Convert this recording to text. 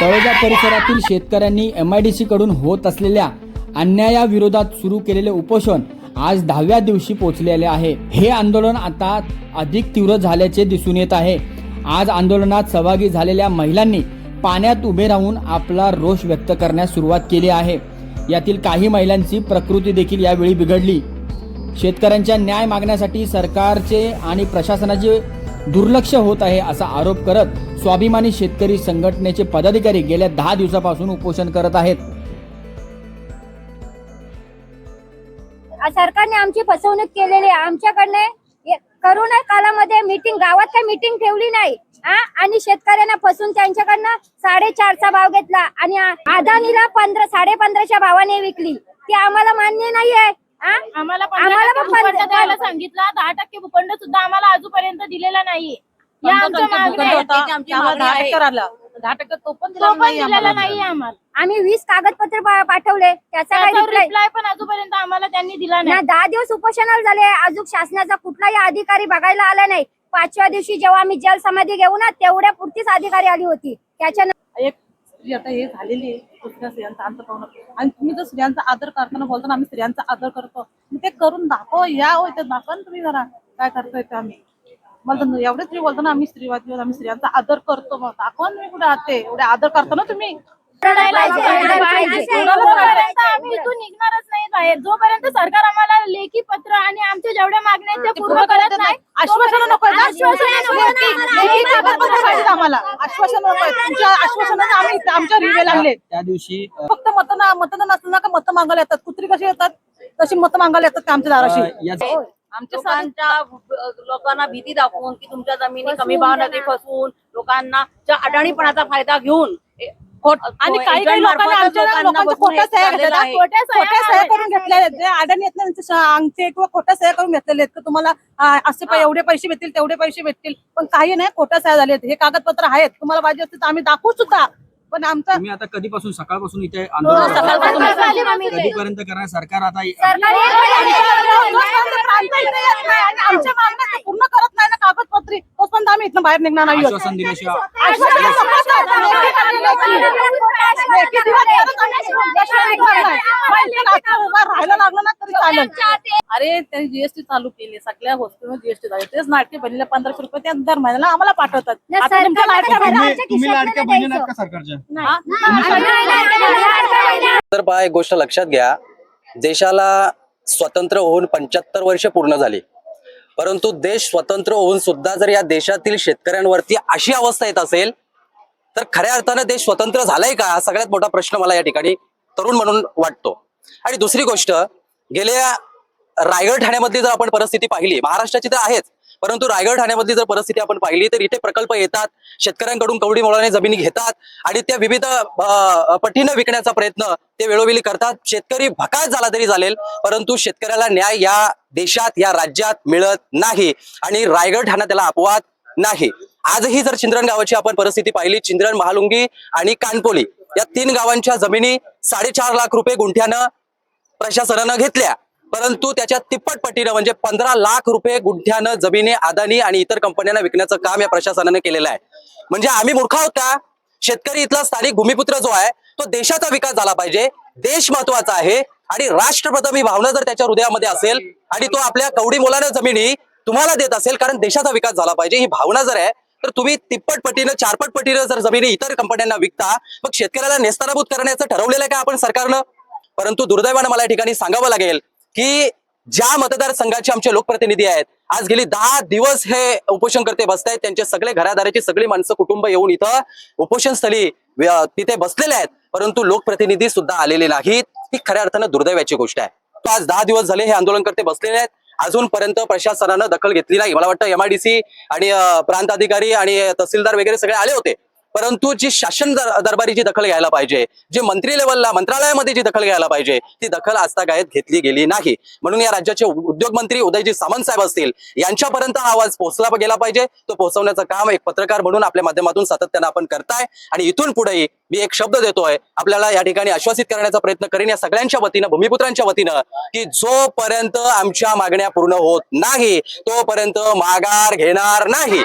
तळोजा परिसरातील शेतकऱ्यांनी M I D C कडून होत असलेल्या अन्यायाविरोधात सुरू केलेले उपोषण आज दहाव्या दिवशी पोहोचलेले आहे. हे आंदोलन आता अधिक तीव्र झाल्याचे दिसून येत आहे. आज आंदोलनात सहभागी झालेल्या महिलांनी पाण्यात उभे राहून आपला रोष व्यक्त करण्यास सुरुवात केली आहे. यातील काही महिलांची प्रकृती देखील यावेळी बिघडली. शेतकऱ्यांच्या न्याय मागण्यासाठी सरकारचे आणि प्रशासनाचे दुर्लक्ष होत आहे असा आरोप करत स्वाभिमानी शेतकरी संघटनेचे पदाधिकारी गेल्या दहा दिवसापासून उपोषण करत आहेत. सरकारने आमची फसवणूक केलेली आहे. आमच्याकडनं करोना काळामध्ये मीटिंग गावात काही मीटिंग ठेवली नाही. आणि शेतकऱ्यांना फसून त्यांच्याकडनं साडेचारचा भाव घेतला आणि अदानीला पंधरा साडे पंधराच्या भावाने विकली. ती आम्हाला मान्य नाहीये. आम्हाला द्यायला सांगितलं दहा टक्के भूखंड सुद्धा आम्हाला अजूनपर्यंत दिलेला नाहीये. या आमच्या मागण्या तो पण दिलेला आम्हाला. नाहीये आम्हाला. आम्ही वीस कागदपत्र पाठवले. त्याचा काही रिप्लाय पण अजूनपर्यंत आम्हाला त्यांनी दिला ना नाही. दहा दिवस उपोषणाला झाले. अजून शासनाचा कुठलाही अधिकारी बघायला आला नाही. पाचव्या दिवशी जेव्हा आम्ही जल समाधी घेऊ ना तेवढ्या पुरतीच अधिकारी आली होती. त्याच्या एक स्त्री आता हे झालेली आहे दुसऱ्या स्त्रियांचा अंत पाहणं आणि तुम्ही जर स्त्रियांचा आदर करताना बोलताना आम्ही स्त्रियांचा आदर करतो. ते करून दाखव या होय ते दाखवा ना तुम्ही जरा. काय करताय ते आम्ही. मला एवढे स्त्री बोलताना आम्ही स्त्रीवादी आम्ही स्त्रियांचा आदर करतो. मग दाखवा ना तुम्ही कुठे आहात ते. एवढे आदर करतो ना तुम्ही. पाहिजे, पाहिजे. जोपर्यंत आम्ही इथून निघणारच नाही बाहेर. जोपर्यंत सरकार आम्हाला लेखी पत्र आणि आमच्या जेवढ्या मागण्या आहेत त्या पूर्ण करत नाही. आश्वासन नको आम्हाला आश्वासन नको तुमच्या आश्वासनाने आम्ही इथं आमच्या रिवे लागले त्या दिवशी फक्त मतदान मतदान असलं ना का मतं मागायला येतात. कुत्री कशी येतात? तशी मतं मागायला येतात ते आमच्या दाराशी? आमच्या लोकांना भीती दाखवून की तुमच्या जमिनी कमी भावामध्ये फसवून लोकांना अडाणीपणाचा फायदा घेऊन आणि काही काही लोकांना आमच्या लोकांच्या खोट्या सह्या घेतल्या. खोट्या. करून घेतल्या आहेत. जे अडाणी येत नाही त्यांचे अंगचे किंवा खोट्या सह्या करून घेतलेले आहेत. की तुम्हाला असे एवढे पैसे भेटतील तेवढे पैसे भेटतील. पण काही नाही खोट्या सह्या झाले हे कागदपत्र आहेत. तुम्हाला पाहिजे असतील तर आम्ही दाखवू सुद्धा. पण आमचं तुम्ही आता कधीपासून सकाळपासून इथे हो, आंदोलन इथे. कधीपर्यंत करणार? सरकार आता सरकारी जोपर्यंत प्रांत इथे येत नाही. आणि आमच्या मागण्या ते पूर्ण करत नाही ना कागदपत्री. तोपर्यंत आम्ही इथनं बाहेर निघणार नाही. राहायला लागलं ना तरी चालेल. अरे त्यांनी जीएसटी चालू केली. सगळ्या वस्तूंवर जीएसटी झाली तेच नाटके बहिणीला पंधराशे रुपये त्या दर महिन्याला आम्हाला पाठवतात. आता तुमच्या लाडक्या. सरकारच्या? तर पहा एक गोष्ट लक्षात घ्या. देशाला स्वतंत्र होऊन पंच्याहत्तर वर्ष पूर्ण झाली. परंतु देश स्वतंत्र होऊन सुद्धा जर या देशातील शेतकऱ्यांवरती अशी अवस्था येत असेल तर खऱ्या अर्थानं देश स्वतंत्र झालाय का? हा सगळ्यात मोठा प्रश्न मला या ठिकाणी तरुण म्हणून वाटतो. आणि दुसरी गोष्ट गेल्या रायगड ठाण्यामधली जर आपण परिस्थिती पाहिली महाराष्ट्राची तर आहेच परंतु रायगड ठाण्यामधली जर परिस्थिती आपण पाहिली तर इथे प्रकल्प येतात शेतकऱ्यांकडून कवडी मोळाने जमिनी घेतात आणि त्या विविध पटीनं विकण्याचा प्रयत्न ते वेळोवेळी करतात. शेतकरी भकास झाला तरी चालेल परंतु शेतकऱ्याला न्याय या देशात या राज्यात मिळत नाही आणि रायगड ठाणा त्याला अपवाद नाही. आजही जर चिंद्रन गावाची आपण परिस्थिती पाहिली चिंद्रन महालुंगी आणि कानपोली या तीन गावांच्या जमिनी साडेचार लाख रुपये गुंठ्यानं प्रशासनानं घेतल्या. परंतु त्याच्या तिप्पट पटीनं म्हणजे पंधरा लाख रुपये गुंठ्यानं जमिनी अदानी आणि इतर कंपन्यांना विकण्याचं काम या प्रशासनाने केलेलं आहे. म्हणजे आम्ही मूर्ख आहोत का? शेतकरी इथला स्थानिक भूमिपुत्र जो आहे तो देशाचा विकास झाला पाहिजे देश महत्त्वाचा आहे आणि राष्ट्रप्रथम ही भावना जर त्याच्या हृदयामध्ये असेल आणि तो आपल्या कवडी मोलानं जमिनी तुम्हाला देत असेल कारण देशाचा विकास झाला पाहिजे ही भावना जर आहे तर तुम्ही तिप्पट पटीनं चारपट पटीनं जर जमिनी इतर कंपन्यांना विकता मग शेतकऱ्याला नेस्तानाभूत करण्याचं ठरवलेलं आहे का आपण सरकारनं? परंतु दुर्दैवानं मला या ठिकाणी सांगावं लागेल की ज्या मतदारसंघाचे आमचे लोकप्रतिनिधी आहेत आज गेली दहा दिवस हे उपोषण करते बसतायत त्यांचे सगळे घरादाराची सगळी माणसं कुटुंब येऊन इथं उपोषण स्थळी तिथे बसलेले आहेत परंतु लोकप्रतिनिधी सुद्धा आलेले नाहीत. ही खऱ्या अर्थानं दुर्दैवाची गोष्ट आहे. तो आज दहा दिवस झाले हे आंदोलन करते बसलेले आहेत अजूनपर्यंत प्रशासनानं दखल घेतली नाही. मला वाटतं एमआयडीसी आणि अं, प्रांत अधिकारी आणि तहसीलदार वगैरे सगळे आले होते. परंतु जी शासन दर- दरबारीची दखल घ्यायला पाहिजे जे मंत्री लेवलला मंत्रालयामध्ये जी दखल घ्यायला पाहिजे ती दखल आजतागायत घेतली गेली नाही. म्हणून या राज्याचे उद्योग मंत्री उदयजी सामंत साहेब असतील यांच्यापर्यंत हा आवाज पोहोचला गेला पाहिजे. तो पोहोचवण्याचं काम एक पत्रकार म्हणून आपल्या माध्यमातून सातत्यानं आपण करताय. आणि इथून पुढेही मी एक शब्द देतोय आपल्याला या ठिकाणी आश्वासित करण्याचा प्रयत्न करेन या सगळ्यांच्या वतीनं भूमिपुत्रांच्या वतीनं की जोपर्यंत आमच्या मागण्या पूर्ण होत नाही तोपर्यंत माघार घेणार नाही.